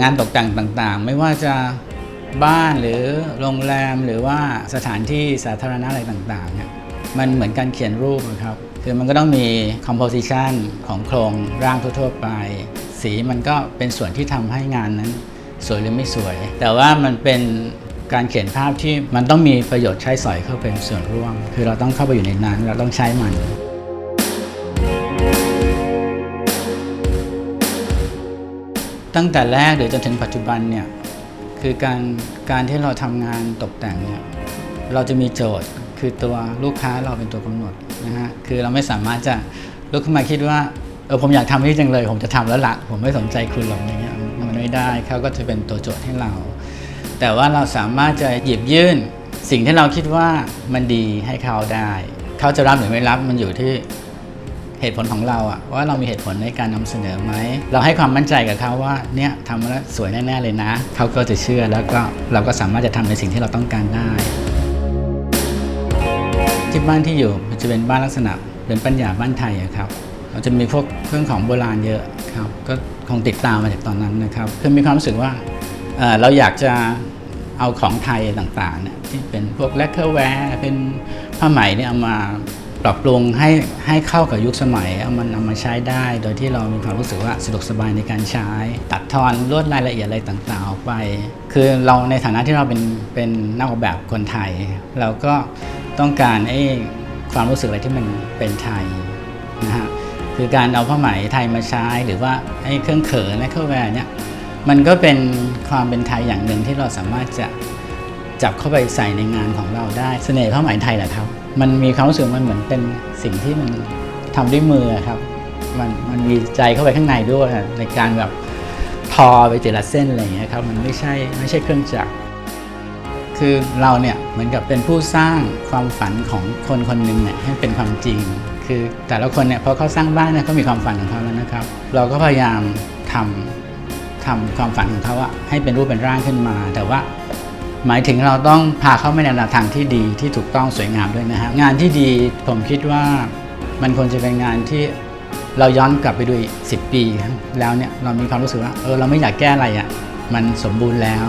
งานตกแต่งต่างๆ ไม่ว่าจะบ้านหรือโรงแรมหรือว่าสถานที่สาธารณะอะไรต่างๆเนี่ยมันเหมือนการเขียนรูปนะครับ คือมันก็ต้องมี composition ของโครงร่างทั่วๆไป สีมันก็เป็นส่วนที่ทำให้งานนั้นสวยหรือไม่สวย แต่ว่ามันเป็นการเขียนภาพที่มันต้องมีประโยชน์ใช้สอยเข้าเป็นส่วนร่วม คือเราต้องเข้าไปอยู่ในนั้น เราต้องใช้มัน ตั้งแต่แรกหรือจนถึงปัจจุบันเนี่ยคือการการที่เราทำงานตกแต่งเนี่ยเราจะมีโจทย์คือตัวลูกค้าเราเป็นตัวกำหนดนะฮะคือเราไม่สามารถจะลุกขึ้นมาคิดว่าเออผมอยากทำนี่จังเลย ผมจะทำแล้วละผมไม่สนใจคุณหรอกอย่างเงี้ยมันไม่ได้เขาก็จะเป็นตัวโจทย์ให้เรา แต่ว่าเราสามารถจะหยิบยื่นสิ่งที่เราคิดว่ามันดีให้เขาได้ เขาจะรับหรือไม่รับมันอยู่ที่ เหตุผลของเราอะว่าเรามีเหตุผลในการนำเสนอไหมเราให้ความมั่นใจกับเขาว่าเนี่ยทำแล้วสวยแน่ๆเลยนะเขาก็จะเชื่อแล้วก็เราก็สามารถจะทำในสิ่งที่เราต้องการได้ที่บ้านที่อยู่มันจะเป็นบ้านลักษณะเป็นปัญญาบ้านไทยครับเราจะมีพวกเครื่องของโบราณเยอะครับก็คงติดตามมาจากตอนนั้นนะครับคือมีความรู้สึกว่าเเราอยากจะเอาของไทยต่างๆเนี่ยที่เป็นพวกแลคเคอร์แวร์เป็นผ้าไหมเนี่ยเอามา ปรับปรุงให้ให้เข้ากับยุคสมัยเอามันเอามาใช้ได้ โดยที่เรามีความรู้สึกว่าสะดวกสบายในการใช้ ตัดทอนลวดรายละเอียดอะไรต่างๆออกไป คือเราในฐานะที่เราเป็นเป็นนักออกแบบคนไทย เราก็ต้องการไอ้ความรู้สึกอะไรที่มันเป็นไทยนะฮะคือการเอาผ้าไหมไทยมาใช้หรือว่าไอ้เครื่องเขินและเครื่องแวร์เนี่ยมันก็เป็นความเป็นไทยอย่างหนึ่งที่เราสามารถจะจับเข้าไปใส่ในงานของเราได้เสน่ห์ผ้าไหมไทยแหละครับ มันมีความรู้สึกมันเหมือนเป็นสิ่งที่มันทำด้วยมือครับ มันมันมีใจเข้าไปข้างในด้วยในการแบบทอไปแต่ละเส้นอะไรอย่างเงี้ยครับมันไม่ใช่ไม่ใช่เครื่องจักร คือเราเนี่ยเหมือนกับเป็นผู้สร้างความฝันของคนคนหนึ่งเนี่ยให้เป็นความจริง คือแต่ละคนเนี่ยพอเขาสร้างบ้านเนี่ยเขามีความฝันของเขาแล้วนะครับ เราก็พยายามทำทำความฝันของเขาอะให้เป็นรูปเป็นร่างขึ้นมา แต่ว่า หมายถึงเราต้องพาเขาไปในแนวทางที่ดีที่ถูกต้องสวยงามด้วยนะฮะงานที่ดีผมคิดว่ามันควรจะเป็นงานที่เราย้อนกลับไปดูอีก10 ปี แล้วเนี่ยเรามีความรู้สึกว่าเออเราไม่อยากแก้อะไรอะ่ะมันสมบูรณ์แล้ว